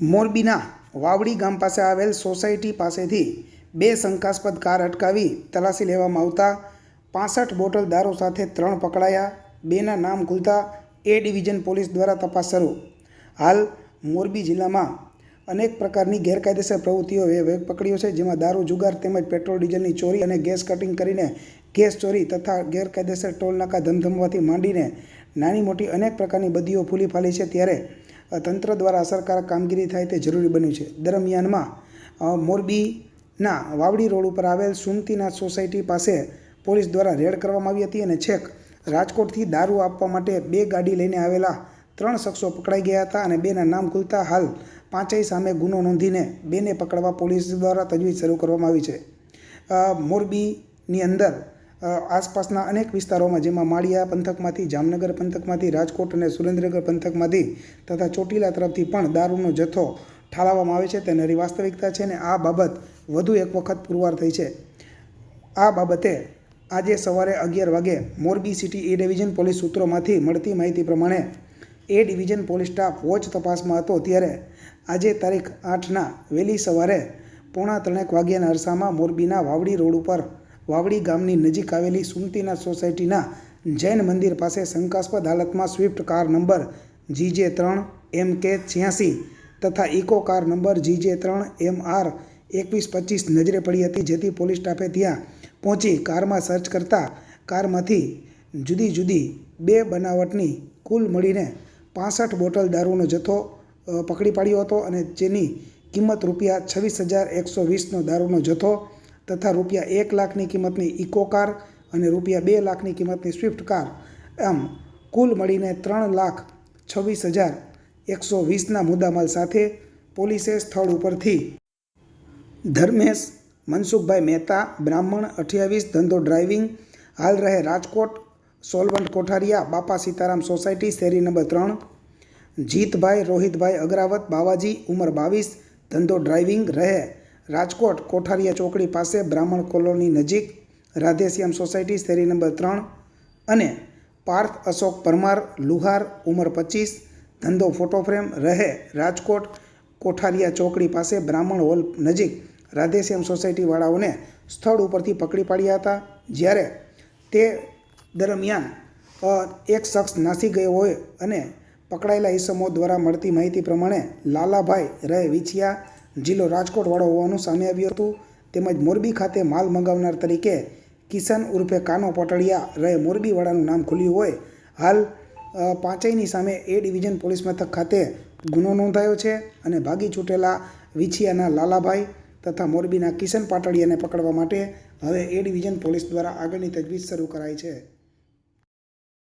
મોરબીના વાવડી ગામ પાસે આવેલ સોસાયટી પાસેથી બે શંકાસ્પદ કાર અટકાવી તલાશી લેવામાં આવતા પાસઠ બોટલ દારૂ સાથે ત્રણ પકડાયા, બેના નામ ખુલતા એ ડિવિઝન પોલીસ દ્વારા તપાસ શરૂ. હાલ મોરબી જિલ્લામાં અનેક પ્રકારની ગેરકાયદેસર પ્રવૃત્તિઓ પકડ્યો છે, જેમાં દારૂ, જુગાર તેમજ પેટ્રોલ, ડીઝલની ચોરી અને ગેસ કટિંગ કરીને ગેસ ચોરી તથા ગેરકાયદેસર ટોલનાકા ધમધમવાથી માંડીને નાની મોટી અનેક પ્રકારની બદીઓ ફૂલી ફાલી છે. ત્યારે તંત્ર દ્વારા અસરકારક કામગીરી થાય તે જરૂરી બન્યું છે. દરમિયાનમાં મોરબીના વાવડી રોડ ઉપર આવેલ સુમતીનાથ સોસાયટી પાસે પોલીસ દ્વારા રેડ કરવામાં આવી હતી અને છેક રાજકોટથી દારૂ આપવા માટે બે ગાડી લઈને આવેલા ત્રણ શખ્સો પકડાઈ ગયા હતા અને બેના નામ ખુલતા હાલ પાંચેય સામે ગુનો નોંધીને બેને પકડવા પોલીસ દ્વારા તજવીજ શરૂ કરવામાં આવી છે. મોરબીની અંદર આસપાસના અનેક વિસ્તારોમાં, જેમાં માળિયા પંથકમાંથી, જામનગર પંથકમાંથી, રાજકોટ અને સુરેન્દ્રનગર પંથકમાંથી તથા ચોટીલા તરફથી પણ દારૂનો જથ્થો ઠાલવવામાં આવે છે. તે નરી વાસ્તવિકતા છે અને આ બાબત વધુ એક વખત પુરવાર થઈ છે. આ બાબતે આજે સવારે અગિયાર વાગે Morbi city A division police સૂત્રોમાંથી મળતી માહિતી પ્રમાણે A division police staff watch તપાસમાં હતો ત્યારે આજે તારીખ આઠના વહેલી સવારે પોણા ત્રણેક વાગ્યાના અરસામાં મોરબીના વાવડી રોડ ઉપર વાવડી ગામની નજીક આવેલી સુમતીના સોસાયટીના જૈન મંદિર પાસે શંકાસ્પદ હાલતમાં સ્વિફ્ટ કાર નંબર જીજે ત્રણ એમ કે છ્યાસી તથા ઇકો કાર નંબર જીજે ત્રણ એમ આર એકવીસ પચીસ નજરે પડી હતી, જેથી પોલીસ સ્ટાફે ત્યાં પહોંચી કારમાં સર્ચ કરતા કારમાંથી જુદી જુદી બે બનાવટની કુલ મળીને પાસઠ બોટલ દારૂનો જથ્થો પકડી પાડ્યો હતો અને જેની કિંમત રૂપિયા છવ્વીસ હજાર એકસો વીસનો દારૂનો જથ્થો તથા રૂપિયા એક લાખની કિંમતની ઇકો કાર અને રૂપિયા બે લાખની કિંમતની સ્વિફ્ટ કાર. આમ, કુલ મળીને ત્રણ લાખ છવ્વીસ હજાર એકસો વીસના મુદ્દામાલ સાથે પોલીસે સ્થળ ઉપરથી ધર્મેશ, મનસુખભાઈ મહેતા, બ્રાહ્મણ, અઠ્યાવીસ, ધંધો ડ્રાઇવિંગ, હાલ રહે રાજકોટ, સોલવંટ કોઠારિયા, બાપા સીતારામ સોસાયટી, શેરી નંબર ત્રણ, જીતભાઈ રોહિતભાઈ અગ્રાવત, બાવાજી ઉંમર બાવીસ, ધંધો ડ્રાઇવિંગ રહે રાજકોટ કોઠારિયા ચોકડી પાસે બ્રાહ્મણ કોલોની નજીક રાધેશ્યામ સોસાયટી શેરી નંબર ત્રણ અને પાર્થ અશોક પરમાર લુહાર ઉંમર પચીસ ધંધો ફોટો ફ્રેમ રહે રાજકોટ કોઠારિયા ચોકડી પાસે બ્રાહ્મણ હોલ નજીક રાધેશ્યામ સોસાયટીવાળાઓને સ્થળ ઉપરથી પકડી પાડ્યા હતા. જ્યારે તે દરમિયાન એક શખ્સ નાસી ગયો હોય અને પકડાયેલા ઈસમો દ્વારા મળતી માહિતી પ્રમાણે લાલાભાઈ રહે વિછિયા જિલ્લો રાજકોટવાળો હોવાનું સામે આવ્યું હતું. તેમજ મોરબી ખાતે માલ મંગાવનાર તરીકે કિશન ઉર્ફે કાનો પટડિયા રહે મોરબીવાળાનું નામ ખુલ્યું હોય. હાલ પાંચેયની સામે એ ડિવિઝન પોલીસ મથક ખાતે ગુનો નોંધાયો છે અને ભાગી છૂટેલા વિછિયાના લાલાભાઈ તથા મોરબીના કિશન પાટડિયાને પકડવા માટે હવે એ ડિવિઝન પોલીસ દ્વારા આગળની તજવીજ શરૂ કરાઈ છે.